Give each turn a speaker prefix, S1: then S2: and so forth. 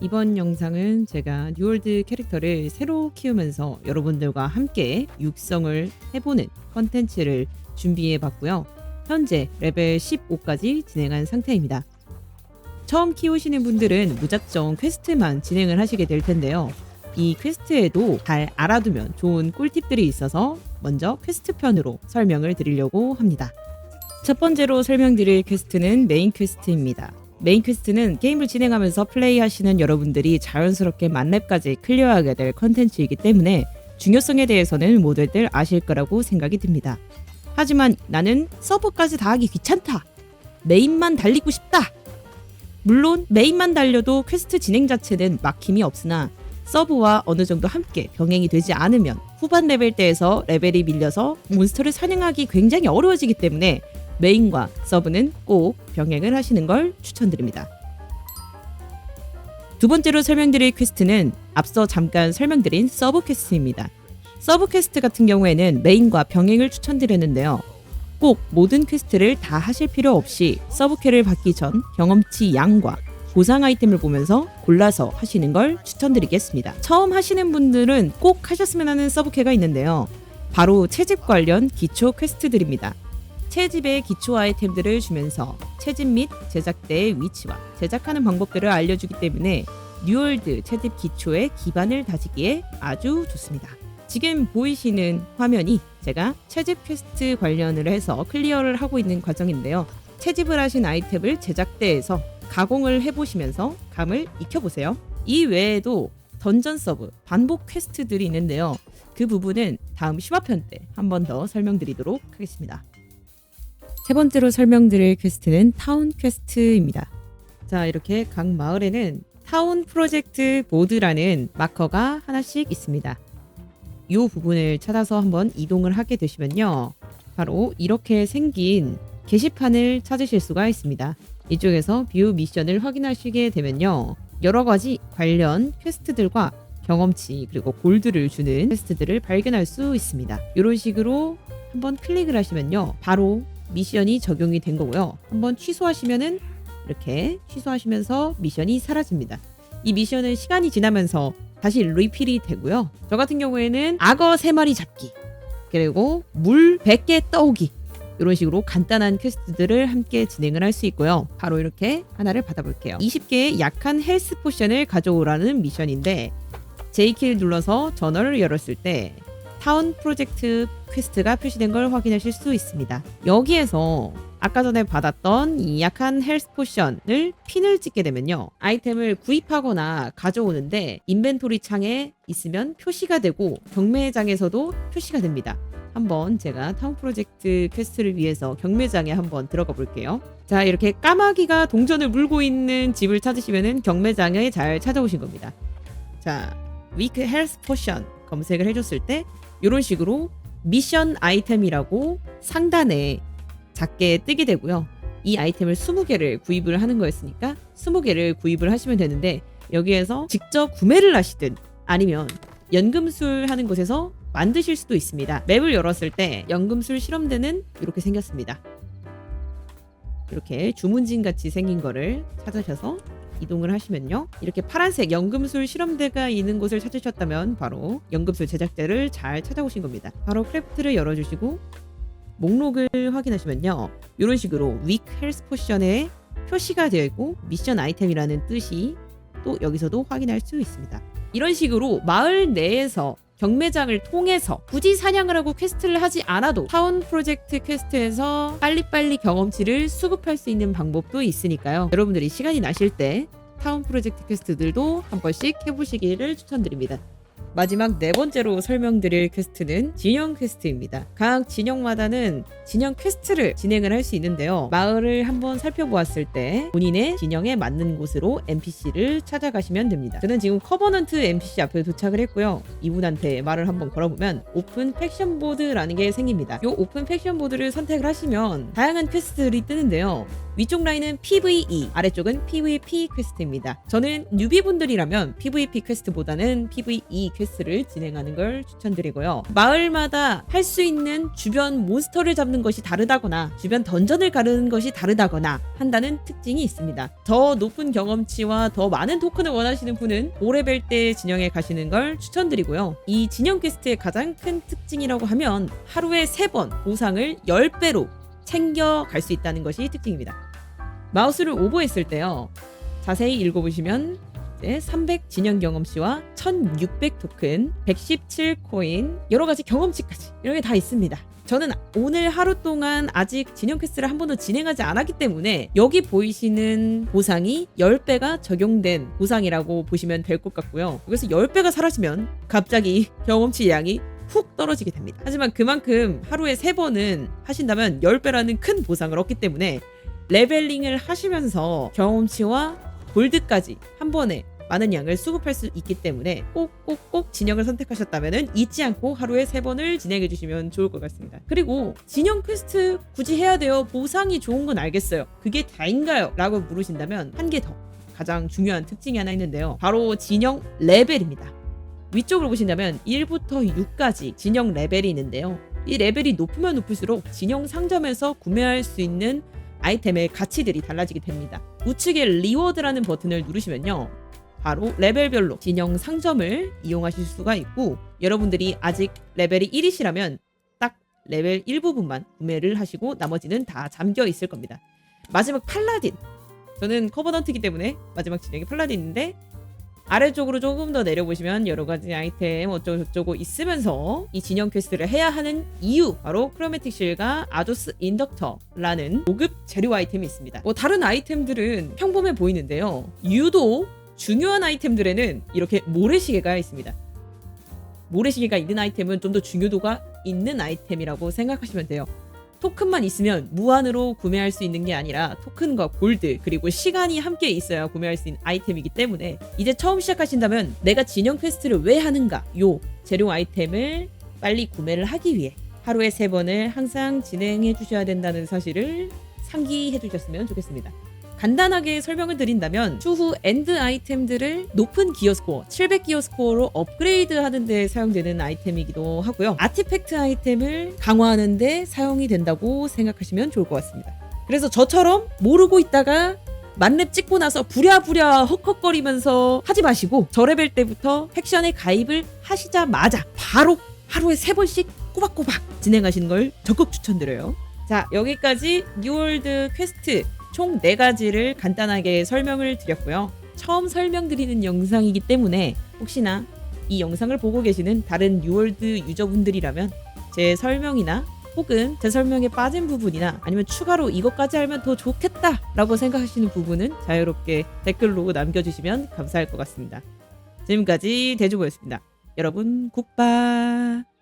S1: 이번 영상은 제가 뉴월드 캐릭터를 새로 키우면서 여러분들과 함께 육성을 해보는 컨텐츠를 준비해 봤고요. 현재 레벨 15까지 진행한 상태입니다. 처음 키우시는 분들은 무작정 퀘스트만 진행을 하시게 될 텐데요. 이 퀘스트에도 잘 알아두면 좋은 꿀팁들이 있어서 먼저 퀘스트 편으로 설명을 드리려고 합니다. 첫 번째로 설명드릴 퀘스트는 메인 퀘스트입니다. 메인 퀘스트는 게임을 진행하면서 플레이하시는 여러분들이 자연스럽게 만렙까지 클리어하게 될 컨텐츠이기 때문에 중요성에 대해서는 모두들 아실 거라고 생각이 듭니다. 하지만 나는 서버까지 다 하기 귀찮다. 메인만 달리고 싶다. 물론 메인만 달려도 퀘스트 진행 자체는 막힘이 없으나 서브와 어느 정도 함께 병행이 되지 않으면 후반 레벨대에서 레벨이 밀려서 몬스터를 사냥하기 굉장히 어려워지기 때문에 메인과 서브는 꼭 병행을 하시는 걸 추천드립니다. 두 번째로 설명드릴 퀘스트는 앞서 잠깐 설명드린 서브 퀘스트입니다. 서브 퀘스트 같은 경우에는 메인과 병행을 추천드렸는데요. 꼭 모든 퀘스트를 다 하실 필요 없이 서브퀘를 받기 전 경험치 양과 보상 아이템을 보면서 골라서 하시는 걸 추천드리겠습니다. 처음 하시는 분들은 꼭 하셨으면 하는 서브퀘가 있는데요. 바로 채집 관련 기초 퀘스트들입니다. 채집의 기초 아이템들을 주면서 채집 및 제작대의 위치와 제작하는 방법들을 알려주기 때문에 뉴월드 채집 기초의 기반을 다지기에 아주 좋습니다. 지금 보이시는 화면이 제가 채집 퀘스트 관련을 해서 클리어를 하고 있는 과정인데요. 채집을 하신 아이템을 제작대에서 가공을 해보시면서 감을 익혀보세요. 이 외에도 던전 서브 반복 퀘스트들이 있는데요. 그 부분은 다음 심화편 때 한 번 더 설명드리도록 하겠습니다. 세 번째로 설명드릴 퀘스트는 타운 퀘스트입니다. 자, 이렇게 각 마을에는 타운 프로젝트 보드라는 마커가 하나씩 있습니다. 이 부분을 찾아서 한번 이동을 하게 되시면요. 바로 이렇게 생긴 게시판을 찾으실 수가 있습니다. 이쪽에서 뷰 미션을 확인하시게 되면요. 여러 가지 관련 퀘스트들과 경험치 그리고 골드를 주는 퀘스트들을 발견할 수 있습니다. 이런 식으로 한번 클릭을 하시면요. 바로 미션이 적용이 된 거고요. 한번 취소하시면은 이렇게 취소하시면서 미션이 사라집니다. 이 미션은 시간이 지나면서 다시 리필이 되고요. 저 같은 경우에는 악어 3마리 잡기 그리고 물 100개 떠오기 이런 식으로 간단한 퀘스트들을 함께 진행을 할 수 있고요. 바로 이렇게 하나를 받아볼게요. 20개의 약한 헬스 포션을 가져오라는 미션인데 J키를 눌러서 전원을 열었을 때 타운 프로젝트 퀘스트가 표시된 걸 확인하실 수 있습니다. 여기에서 아까 전에 받았던 이 약한 헬스 포션을 핀을 찍게 되면요. 아이템을 구입하거나 가져오는데 인벤토리 창에 있으면 표시가 되고 경매장에서도 표시가 됩니다. 한번 제가 타운 프로젝트 퀘스트를 위해서 경매장에 한번 들어가 볼게요. 자, 이렇게 까마귀가 동전을 물고 있는 집을 찾으시면은 경매장에 잘 찾아오신 겁니다. 자, 위크 헬스 포션 검색을 해줬을 때 이런 식으로 미션 아이템이라고 상단에 작게 뜨게 되고요. 이 아이템을 20개를 구입을 하는 거였으니까 20개를 구입을 하시면 되는데 여기에서 직접 구매를 하시든 아니면 연금술 하는 곳에서 만드실 수도 있습니다. 맵을 열었을 때 연금술 실험대는 이렇게 생겼습니다. 이렇게 주문진 같이 생긴 거를 찾으셔서 이동을 하시면요. 이렇게 파란색 연금술 실험대가 있는 곳을 찾으셨다면 바로 연금술 제작자를 잘 찾아오신 겁니다. 바로 크래프트를 열어주시고 목록을 확인하시면요. 이런 식으로 위크 헬스 포션에 표시가 되어 있고 미션 아이템이라는 뜻이 또 여기서도 확인할 수 있습니다. 이런 식으로 마을 내에서 경매장을 통해서 굳이 사냥을 하고 퀘스트를 하지 않아도 타운 프로젝트 퀘스트에서 빨리빨리 경험치를 수급할 수 있는 방법도 있으니까요. 여러분들이 시간이 나실 때 타운 프로젝트 퀘스트들도 한 번씩 해보시기를 추천드립니다. 마지막 네 번째로 설명드릴 퀘스트는 진영 퀘스트입니다. 각 진영마다는 진영 퀘스트를 진행을 할 수 있는데요. 마을을 한번 살펴보았을 때 본인의 진영에 맞는 곳으로 NPC를 찾아가시면 됩니다. 저는 지금 커버넌트 NPC 앞에 도착을 했고요. 이분한테 말을 한번 걸어보면 오픈 팩션 보드라는 게 생깁니다. 이 오픈 팩션 보드를 선택을 하시면 다양한 퀘스트들이 뜨는데요. 위쪽 라인은 PVE, 아래쪽은 PVP 퀘스트입니다. 저는 뉴비분들이라면 PVP 퀘스트보다는 PVE 이 퀘스트를 진행하는 걸 추천드리고요. 마을마다 할 수 있는 주변 몬스터를 잡는 것이 다르다거나 주변 던전을 가르는 것이 다르다거나 한다는 특징이 있습니다. 더 높은 경험치와 더 많은 토큰을 원하시는 분은 5레벨 때 진영에 가시는 걸 추천드리고요. 이 진영 퀘스트의 가장 큰 특징이라고 하면 하루에 3번 보상을 10배로 챙겨갈 수 있다는 것이 특징입니다. 마우스를 오버했을 때요. 자세히 읽어보시면 이제 300 진영 경험치와 1600 토큰, 117 코인, 여러 가지 경험치까지 이런 게 다 있습니다. 저는 오늘 하루 동안 아직 진영 퀘스트를 한 번도 진행하지 않았기 때문에 여기 보이시는 보상이 10배가 적용된 보상이라고 보시면 될 것 같고요. 그래서 10배가 사라지면 갑자기 경험치 양이 훅 떨어지게 됩니다. 하지만 그만큼 하루에 3번은 하신다면 10배라는 큰 보상을 얻기 때문에 레벨링을 하시면서 경험치와 골드까지 한 번에 많은 양을 수급할 수 있기 때문에 꼭꼭꼭 진영을 선택하셨다면 잊지 않고 하루에 세 번을 진행해 주시면 좋을 것 같습니다. 그리고 진영 퀘스트 굳이 해야 돼요. 보상이 좋은 건 알겠어요. 그게 다인가요? 라고 물으신다면 한 개 더 가장 중요한 특징이 하나 있는데요. 바로 진영 레벨입니다. 위쪽으로 보신다면 1부터 6까지 진영 레벨이 있는데요. 이 레벨이 높으면 높을수록 진영 상점에서 구매할 수 있는 아이템의 가치들이 달라지게 됩니다. 우측에 리워드라는 버튼을 누르시면요. 바로 레벨별로 진영 상점을 이용하실 수가 있고 여러분들이 아직 레벨이 1이시라면 딱 레벨 1부분만 구매를 하시고 나머지는 다 잠겨 있을 겁니다. 마지막 팔라딘. 저는 커버던트기 때문에 마지막 진영이 팔라딘인데 아래쪽으로 조금 더 내려보시면 여러 가지 아이템 어쩌고 저쩌고 있으면서 이 진영 퀘스트를 해야 하는 이유 바로 크로매틱 실과 아조스 인덕터라는 고급 재료 아이템이 있습니다. 뭐 다른 아이템들은 평범해 보이는데요. 유도 중요한 아이템들에는 이렇게 모래시계가 있습니다. 모래시계가 있는 아이템은 좀 더 중요도가 있는 아이템이라고 생각하시면 돼요. 토큰만 있으면 무한으로 구매할 수 있는 게 아니라 토큰과 골드 그리고 시간이 함께 있어야 구매할 수 있는 아이템이기 때문에 이제 처음 시작하신다면 내가 진영 퀘스트를 왜 하는가 요 재료 아이템을 빨리 구매를 하기 위해 하루에 세 번을 항상 진행해 주셔야 된다는 사실을 상기해 주셨으면 좋겠습니다. 간단하게 설명을 드린다면 추후 엔드 아이템들을 높은 기어 스코어, 700 기어 스코어로 업그레이드 하는 데 사용되는 아이템이기도 하고요. 아티팩트 아이템을 강화하는 데 사용이 된다고 생각하시면 좋을 것 같습니다. 그래서 저처럼 모르고 있다가 만렙 찍고 나서 부랴부랴 헉헉거리면서 하지 마시고 저 레벨 때부터 팩션에 가입을 하시자마자 바로 하루에 세 번씩 꼬박꼬박 진행하시는 걸 적극 추천드려요. 자 여기까지 뉴월드 퀘스트 총 4가지를 간단하게 설명을 드렸고요. 처음 설명드리는 영상이기 때문에 혹시나 이 영상을 보고 계시는 다른 뉴월드 유저분들이라면 제 설명이나 혹은 제 설명에 빠진 부분이나 아니면 추가로 이것까지 알면 더 좋겠다 라고 생각하시는 부분은 자유롭게 댓글로 남겨주시면 감사할 것 같습니다. 지금까지 대주보였습니다. 여러분 굿바